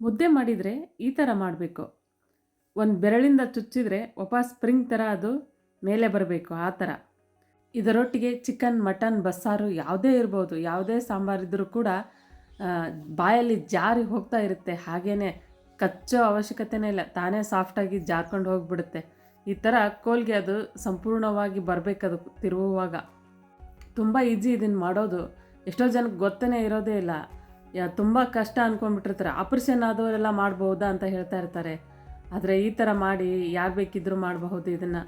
ಮುದ್ದೆ ಮಾಡಿದರೆ ಈ ಥರ ಮಾಡಬೇಕು. ಒಂದು ಬೆರಳಿಂದ ಚುಚ್ಚಿದರೆ ಒಪ ಸ್ಪ್ರಿಂಗ್ ಥರ ಅದು ಮೇಲೆ ಬರಬೇಕು, ಆ ಥರ ಇದರೊಟ್ಟಿಗೆ ಚಿಕನ್, ಮಟನ್, ಬಸ್ಸಾರು ಯಾವುದೇ ಇರ್ಬೋದು, ಯಾವುದೇ ಸಾಂಬಾರಿದ್ರೂ ಕೂಡ ಬಾಯಲ್ಲಿ ಜಾರಿ ಹೋಗ್ತಾ ಇರುತ್ತೆ. ಹಾಗೇ ಕಚ್ಚೋ ಅವಶ್ಯಕತೆನೇ ಇಲ್ಲ, ತಾನೇ ಸಾಫ್ಟಾಗಿ ಜಾರ್ಕೊಂಡು ಹೋಗಿಬಿಡುತ್ತೆ. ಈ ಥರ ಕೋಲ್ಗೆ ಅದು ಸಂಪೂರ್ಣವಾಗಿ ಬರಬೇಕದು ತಿರುವುವಾಗ. ತುಂಬ ಈಜಿ ಇದನ್ನು ಮಾಡೋದು. ಎಷ್ಟೋ ಜನಕ್ಕೆ ಗೊತ್ತೇ ಇರೋದೇ ಇಲ್ಲ. ತುಂಬ ಕಷ್ಟ ಅಂದ್ಕೊಂಡ್ಬಿಟ್ಟಿರ್ತಾರೆ ಆಪ್ರೇಷನ್ ಆದವರೆಲ್ಲ ಮಾಡ್ಬೋದಾ ಅಂತ ಹೇಳ್ತಾ ಇರ್ತಾರೆ. ಆದರೆ ಈ ಥರ ಮಾಡಿ ಯಾರು ಬೇಕಿದ್ದರೂ ಮಾಡಬಹುದು ಇದನ್ನು.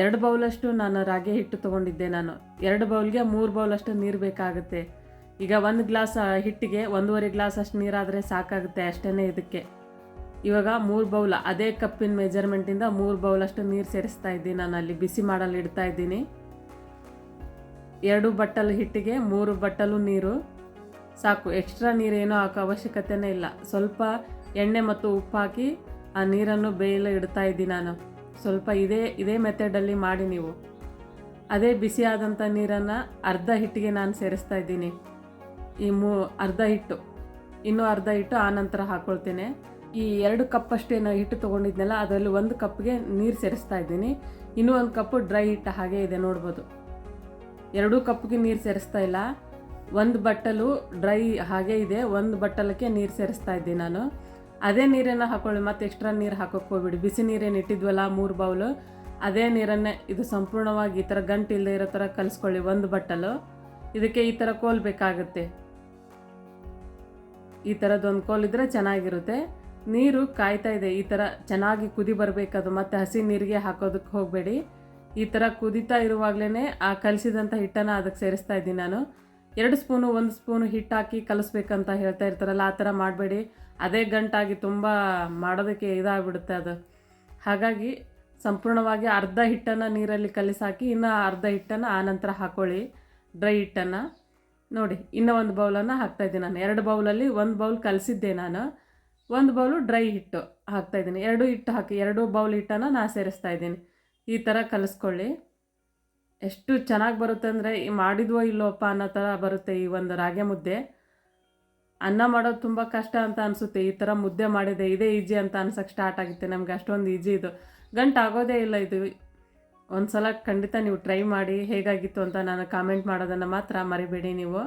ಎರಡು ಬೌಲಷ್ಟು ನಾನು ರಾಗಿ ಹಿಟ್ಟು ತೊಗೊಂಡಿದ್ದೆ ನಾನು. ಎರಡು ಬೌಲ್ಗೆ ಮೂರು ಬೌಲಷ್ಟು ನೀರು ಬೇಕಾಗುತ್ತೆ. ಈಗ ಒಂದು ಗ್ಲಾಸ್ ಹಿಟ್ಟಿಗೆ ಒಂದೂವರೆ ಗ್ಲಾಸ್ ಅಷ್ಟು ನೀರಾದರೆ ಸಾಕಾಗುತ್ತೆ ಅಷ್ಟೇ ಇದಕ್ಕೆ. ಇವಾಗ ಮೂರು ಬೌಲ್, ಅದೇ ಕಪ್ಪಿನ ಮೆಜರ್ಮೆಂಟಿಂದ ಮೂರು ಬೌಲಷ್ಟು ನೀರು ಸೇರಿಸ್ತಾ ಇದ್ದೀನಿ ನಾನು ಅಲ್ಲಿ, ಬಿಸಿ ಮಾಡಲು ಇಡ್ತಾ ಇದ್ದೀನಿ. ಎರಡು ಬಟ್ಟಲು ಹಿಟ್ಟಿಗೆ ಮೂರು ಬಟ್ಟಲು ನೀರು. ಸಾಕು ಎಕ್ಸ್ಟ್ರಾ ನೀರೇನೋ ಹಾಕೋ ಅವಶ್ಯಕತೆನೇ ಇಲ್ಲ. ಸ್ವಲ್ಪ ಎಣ್ಣೆ ಮತ್ತು ಉಪ್ಪು ಹಾಕಿ ಆ ನೀರನ್ನು ಬೇಯಲು ಇಡ್ತಾ ಇದ್ದೀನಿ ನಾನು. ಸ್ವಲ್ಪ ಇದೇ ಇದೇ ಮೆಥಡಲ್ಲಿ ಮಾಡಿ ನೀವು. ಅದೇ ಬಿಸಿಯಾದಂಥ ನೀರನ್ನು ಅರ್ಧ ಹಿಟ್ಟಿಗೆ ನಾನು ಸೇರಿಸ್ತಾ ಇದ್ದೀನಿ. ಈ ಮೂ, ಅರ್ಧ ಹಿಟ್ಟು, ಇನ್ನೂ ಅರ್ಧ ಹಿಟ್ಟು ಆ ನಂತರ ಹಾಕ್ಕೊಳ್ತೇನೆ ಈ ಎರಡು ಕಪ್ ಅಷ್ಟೇನು ಹಿಟ್ಟು ತೊಗೊಂಡಿದ್ನಲ್ಲ, ಅದರಲ್ಲಿ ಒಂದು ಕಪ್ಗೆ ನೀರು ಸೇರಿಸ್ತಾ ಇದ್ದೀನಿ. ಇನ್ನೂ ಒಂದು ಕಪ್ಪು ಡ್ರೈ ಹಿಟ್ಟು ಹಾಗೆ ಇದೆ ನೋಡ್ಬೋದು. ಎರಡೂ ಕಪ್ಗೆ ನೀರು ಸೇರಿಸ್ತಾ ಇಲ್ಲ. ಒಂದು ಬಟ್ಟಲು ಡ್ರೈ ಹಾಗೆ ಇದೆ, ಒಂದು ಬಟ್ಟಲಕ್ಕೆ ನೀರು ಸೇರಿಸ್ತಾ ಇದ್ದೀನಿ ನಾನು. ಅದೇ ನೀರನ್ನು ಹಾಕೊಳ್ಳಿ, ಮತ್ತೆ ಎಕ್ಸ್ಟ್ರಾ ನೀರು ಹಾಕೋಕೆ ಹೋಗ್ಬಿಡಿ. ಬಿಸಿ ನೀರೇನು ಇಟ್ಟಿದ್ವಲ್ಲ, ಮೂರು ಬೌಲು. ಅದೇ ನೀರನ್ನೇ, ಇದು ಸಂಪೂರ್ಣವಾಗಿ ಈ ಥರ ಗಂಟು ಇಲ್ಲದೆ ಇರೋ ಥರ ಕಲಿಸ್ಕೊಳ್ಳಿ, ಒಂದು ಬಟ್ಟಲು. ಇದಕ್ಕೆ ಈ ಥರ ಕೋಲ್ ಬೇಕಾಗುತ್ತೆ. ಈ ಥರದ್ದೊಂದು ಕೋಲ್ ಇದ್ದರೆ ಚೆನ್ನಾಗಿರುತ್ತೆ. ನೀರು ಕಾಯ್ತಾ ಇದೆ, ಈ ಥರ ಚೆನ್ನಾಗಿ ಕುದಿ ಬರಬೇಕದು, ಮತ್ತು ಹಸಿ ನೀರಿಗೆ ಹಾಕೋದಕ್ಕೆ ಹೋಗಬೇಡಿ. ಈ ಥರ ಕುದಿತಾ ಇರುವಾಗಲೇ ಆ ಕಲಿಸಿದಂಥ ಹಿಟ್ಟನ್ನು ಅದಕ್ಕೆ ಸೇರಿಸ್ತಾ ಇದ್ದೀನಿ ನಾನು. ಎರಡು ಸ್ಪೂನು, ಒಂದು ಸ್ಪೂನು ಹಿಟ್ಟು ಹಾಕಿ ಕಲಿಸ್ಬೇಕಂತ ಹೇಳ್ತಾ ಇರ್ತಾರಲ್ಲ, ಆ ಥರ ಮಾಡಬೇಡಿ. ಅದೇ ಗಂಟಾಗಿ ತುಂಬ ಮಾಡೋದಕ್ಕೆ ಇದಾಗ್ಬಿಡುತ್ತೆ ಅದು. ಹಾಗಾಗಿ ಸಂಪೂರ್ಣವಾಗಿ ಅರ್ಧ ಹಿಟ್ಟನ್ನು ನೀರಲ್ಲಿ ಕಲಿಸಾಕಿ, ಇನ್ನು ಅರ್ಧ ಹಿಟ್ಟನ್ನು ಆನಂತರ ಹಾಕ್ಕೊಳ್ಳಿ ಡ್ರೈ ಹಿಟ್ಟನ್ನು. ನೋಡಿ, ಇನ್ನೂ ಒಂದು ಬೌಲನ್ನು ಹಾಕ್ತಾಯಿದ್ದೀನಿ ನಾನು. ಎರಡು ಬೌಲಲ್ಲಿ ಒಂದು ಬೌಲ್ ಕಲಿಸಿದ್ದೆ ನಾನು. ಒಂದು ಬೌಲು ಡ್ರೈ ಹಿಟ್ಟು ಹಾಕ್ತಾಯಿದ್ದೀನಿ ಎರಡು ಹಿಟ್ಟು ಹಾಕಿ, ಎರಡು ಬೌಲ್ ಹಿಟ್ಟನ್ನು ನಾನು ಸೇರಿಸ್ತಾ ಇದ್ದೀನಿ. ಈ ಥರ ಕಲಿಸ್ಕೊಳ್ಳಿ. ಎಷ್ಟು ಚೆನ್ನಾಗಿ ಬರುತ್ತೆ ಅಂದರೆ ಮಾಡಿದ್ವೋ ಇಲ್ಲೋಪ್ಪ ಅನ್ನೋ ಥರ ಬರುತ್ತೆ ಈ ಒಂದು ರಾಗಿ ಮುದ್ದೆ. ಅನ್ನ ಮಾಡೋದು ತುಂಬ ಕಷ್ಟ ಅಂತ ಅನಿಸುತ್ತೆ. ಈ ಥರ ಮುದ್ದೆ ಮಾಡಿದೆ ಇದೇ ಈಜಿ ಅಂತ ಅನ್ಸೋಕ್ಕೆ ಸ್ಟಾರ್ಟ್ ಆಗುತ್ತೆ. ನಮಗೆ ಅಷ್ಟೊಂದು ಈಜಿ ಇದು. ಗಂಟು ಆಗೋದೇ ಇಲ್ಲ ಇದು. ಒಂದು ಸಲ ಖಂಡಿತ ನೀವು ಟ್ರೈ ಮಾಡಿ ಹೇಗಾಗಿತ್ತು ಅಂತ ನಾನು ಕಾಮೆಂಟ್ ಮಾಡೋದನ್ನು ಮಾತ್ರ ಮರಿಬೇಡಿ ನೀವು.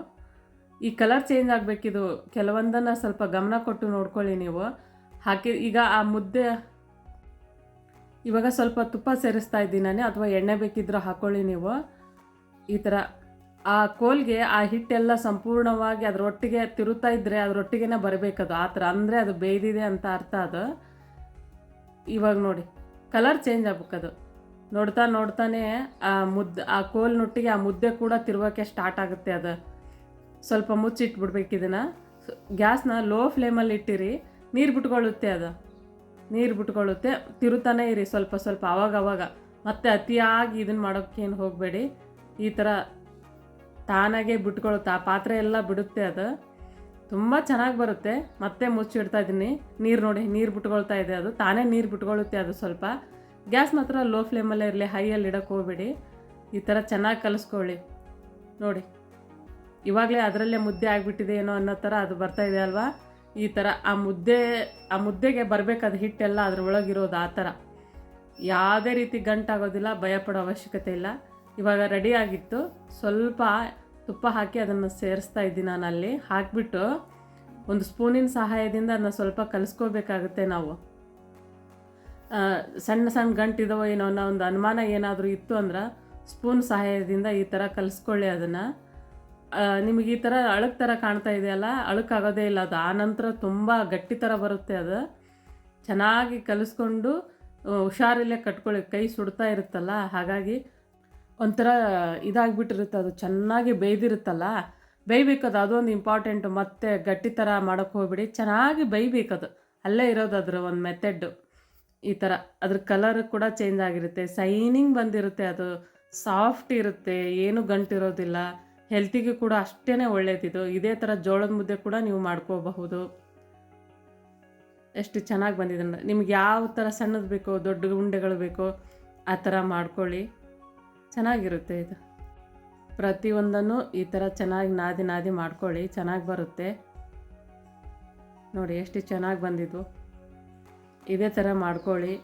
ಈ ಕಲರ್ ಚೇಂಜ್ ಆಗಬೇಕಿದು. ಕೆಲವೊಂದನ್ನು ಸ್ವಲ್ಪ ಗಮನ ಕೊಟ್ಟು ನೋಡ್ಕೊಳ್ಳಿ ನೀವು. ಹಾಕಿ ಈಗ ಆ ಮುದ್ದೆ ಇವಾಗ ಸ್ವಲ್ಪ ತುಪ್ಪ ಸೇರಿಸ್ತಾ ಇದ್ದೀನಿ ಅಥವಾ ಎಣ್ಣೆ ಬೇಕಿದ್ರೆ ಹಾಕ್ಕೊಳ್ಳಿ ನೀವು. ಈ ಥರ ಆ ಕೋಲ್ಗೆ ಆ ಹಿಟ್ಟೆಲ್ಲ ಸಂಪೂರ್ಣವಾಗಿ ಅದರೊಟ್ಟಿಗೆ ತಿರುತ್ತಾ ಇದ್ದರೆ ಅದರೊಟ್ಟಿಗೆ ಬರಬೇಕದು. ಆ ಥರ ಅಂದರೆ ಅದು ಬೇಯ್ದಿದೆ ಅಂತ ಅರ್ಥ ಅದು. ಇವಾಗ ನೋಡಿ, ಕಲರ್ ಚೇಂಜ್ ಆಗ್ಬೇಕದು. ನೋಡ್ತಾ ನೋಡ್ತಾನೆ ಆ ಮುದ್ದೆ, ಆ ಕೋಲ್ನೊಟ್ಟಿಗೆ ಆ ಮುದ್ದೆ ಕೂಡ ತಿರುವಕ್ಕೆ ಸ್ಟಾರ್ಟ್ ಆಗುತ್ತೆ ಅದು. ಸ್ವಲ್ಪ ಮುಚ್ಚಿಟ್ಬಿಡ್ಬೇಕು ಇದನ್ನು. ಗ್ಯಾಸ್ನ ಲೋ ಫ್ಲೇಮಲ್ಲಿ ಇಟ್ಟಿರಿ, ನೀರು ಬಿಟ್ಕೊಳ್ಳುತ್ತೆ ಅದು. ನೀರು ಬಿಟ್ಕೊಳ್ಳುತ್ತೆ. ತಿರುತಾನೆ ಇರಿ ಸ್ವಲ್ಪ ಸ್ವಲ್ಪ ಅವಾಗ ಆವಾಗ ಮತ್ತೆ ಅತಿಯಾಗಿ ಇದನ್ನು ಮಾಡೋಕ್ಕೇನು ಹೋಗಬೇಡಿ. ಈ ಥರ ತಾನಾಗೆ ಬಿಟ್ಕೊಳ್ಳುತ್ತೆ. ಆ ಪಾತ್ರೆ ಎಲ್ಲ ಬಿಡುತ್ತೆ ಅದು. ತುಂಬ ಚೆನ್ನಾಗಿ ಬರುತ್ತೆ. ಮತ್ತೆ ಮುಚ್ಚಿಡ್ತಾ ಇದ್ದೀನಿ. ನೀರು ನೋಡಿ, ನೀರು ಬಿಟ್ಕೊಳ್ತಾ ಇದೆ ಅದು. ತಾನೇ ನೀರು ಬಿಟ್ಕೊಳ್ಳುತ್ತೆ ಅದು ಸ್ವಲ್ಪ. ಗ್ಯಾಸ್ ಮಾತ್ರ ಲೋ ಫ್ಲೇಮಲ್ಲೇ ಇರಲಿ ಹೈಯಲ್ಲಿ ಇಡೋಕ್ಕೆ ಹೋಗಬೇಡಿ. ಈ ಥರ ಚೆನ್ನಾಗಿ ಕಲಿಸ್ಕೊಳ್ಳಿ. ನೋಡಿ. ಇವಾಗಲೇ ಅದರಲ್ಲೇ ಮುದ್ದೆ ಆಗಿಬಿಟ್ಟಿದೆ ಏನೋ ಅನ್ನೋ ಥರ ಅದು ಬರ್ತಾ ಇದೆ ಅಲ್ವಾ? ಈ ಥರ ಆ ಮುದ್ದೆ, ಆ ಮುದ್ದೆಗೆ ಬರಬೇಕಾದ ಹಿಟ್ಟೆಲ್ಲ ಅದ್ರ ಒಳಗಿರೋದು ಆ ಥರ ಯಾವುದೇ ರೀತಿ ಗಂಟಾಗೋದಿಲ್ಲ, ಭಯಪಡೋ ಅವಶ್ಯಕತೆ ಇಲ್ಲ. ಇವಾಗ ರೆಡಿ ಆಗಿತ್ತು. ಸ್ವಲ್ಪ ತುಪ್ಪ ಹಾಕಿ ಅದನ್ನು ಸೇರಿಸ್ತಾ ಇದ್ದೀನಿ ನಾನು ಅಲ್ಲಿ ಹಾಕಿಬಿಟ್ಟು ಒಂದು ಸ್ಪೂನಿನ ಸಹಾಯದಿಂದ ಅದನ್ನ ಸ್ವಲ್ಪ ಕಲಿಸ್ಕೋಬೇಕಾಗುತ್ತೆ ನಾವು. ಸಣ್ಣ ಸಣ್ಣ ಗಂಟಿದವೋ ಏನೋ ಅನ್ನೋ ಒಂದು ಅನುಮಾನ ಏನಾದರೂ ಇತ್ತು ಅಂದ್ರೆ, ಸ್ಪೂನ್ ಸಹಾಯದಿಂದ ಈ ಥರ ಕಲಿಸ್ಕೊಳ್ಳಿ ಅದನ್ನು. ನಿಮಗೆ ಈ ಥರ ಅಳಕ್ ಥರ ಕಾಣ್ತಾ ಇದೆಯಲ್ಲ? ಅಳಕ್ಕಾಗೋದೇ ಇಲ್ಲ ಅದು. ಆ ನಂತರ ತುಂಬ ಗಟ್ಟಿ ಥರ ಬರುತ್ತೆ ಅದು. ಚೆನ್ನಾಗಿ ಕಲಿಸ್ಕೊಂಡು ಹುಷಾರಿಲ್ಲೇ ಕಟ್ಕೊಳ್ಳಿ. ಕೈ ಸುಡ್ತಾ ಇರುತ್ತಲ್ಲ? ಹಾಗಾಗಿ ಒಂಥರ ಇದಾಗ್ಬಿಟ್ಟಿರುತ್ತೆ ಅದು. ಚೆನ್ನಾಗಿ ಬೇಯ್ದಿರುತ್ತಲ್ಲ? ಬೇಯ್ಬೇಕದು. ಅದೊಂದು ಇಂಪಾರ್ಟೆಂಟು ಮತ್ತೆ ಗಟ್ಟಿ ಥರ ಮಾಡೋಕ್ಕೆ ಹೋಗ್ಬಿಡಿ. ಚೆನ್ನಾಗಿ ಬೇಯ್ಬೇಕದು. ಅಲ್ಲೇ ಇರೋದು ಅದರ ಒಂದು ಮೆಥಡ್ಡು ಈ ಥರ ಅದ್ರ ಕಲರ್ ಕೂಡ ಚೇಂಜ್ ಆಗಿರುತ್ತೆ. ಸೈನಿಂಗ್ ಬಂದಿರುತ್ತೆ ಅದು. ಸಾಫ್ಟ್ ಇರುತ್ತೆ. ಏನು ಗಂಟಿರೋದಿಲ್ಲ. ಹೆಲ್ತಿಗೆ ಕೂಡ ಅಷ್ಟೇ ಒಳ್ಳೇದಿದು ಇದೇ. ಥರ ಜೋಳದ ಮುದ್ದೆ ಕೂಡ ನೀವು ಮಾಡ್ಕೋಬಹುದು. ಎಷ್ಟು ಚೆನ್ನಾಗಿ ಬಂದಿದೆ. ನಿಮ್ಗೆ ಯಾವ ಥರ ಸಣ್ಣದು ಬೇಕೋ, ದೊಡ್ಡ ಉಂಡೆಗಳು ಬೇಕೋ, ಆ ಥರ ಮಾಡ್ಕೊಳ್ಳಿ. ಚೆನ್ನಾಗಿರುತ್ತೆ ಇದು. ಪ್ರತಿಯೊಂದನ್ನು ಈ ಥರ ಚೆನ್ನಾಗಿ ನಾದಿ ನಾದಿ ಮಾಡ್ಕೊಳ್ಳಿ. ಚೆನ್ನಾಗಿ ಬರುತ್ತೆ. ನೋಡಿ ಎಷ್ಟು ಚೆನ್ನಾಗಿ ಬಂದಿದ್ದು. ಇದೇ ಥರ ಮಾಡ್ಕೊಳ್ಳಿ.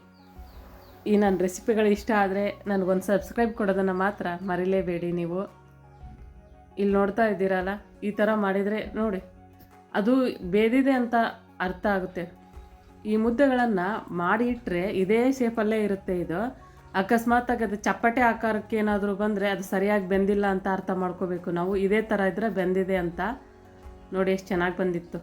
ಈ ನನ್ನ ರೆಸಿಪಿಗಳು ಇಷ್ಟ ಆದರೆ ನನಗೊಂದು ಸಬ್ಸ್ಕ್ರೈಬ್ ಕೊಡೋದನ್ನು ಮಾತ್ರ ಮರಿಲೇಬೇಡಿ ನೀವು. ಇಲ್ಲಿ ನೋಡ್ತಾ ಇದ್ದೀರಲ್ಲ, ಈ ಥರ ಮಾಡಿದರೆ ನೋಡಿ, ಅದು ಬೇದಿದೆ ಅಂತ ಅರ್ಥ ಆಗುತ್ತೆ. ಈ ಮುದ್ದೆಗಳನ್ನು ಮಾಡಿ ಇಟ್ಟರೆ ಇದೇ ಶೇಪಲ್ಲೇ ಇರುತ್ತೆ ಇದು. ಅಕಸ್ಮಾತಾಗಿ ಅದು ಚಪ್ಪಟೆ ಆಕಾರಕ್ಕೆ ಏನಾದರೂ ಬಂದರೆ ಅದು ಸರಿಯಾಗಿ ಬೆಂದಿಲ್ಲ ಅಂತ ಅರ್ಥ ಮಾಡ್ಕೋಬೇಕು ನಾವು. ಇದೇ ಥರ ಇದ್ದರೆ ಬೆಂದಿದೆ ಅಂತ. ನೋಡಿ, ಎಷ್ಟು ಚೆನ್ನಾಗಿ ಬಂದಿತ್ತು.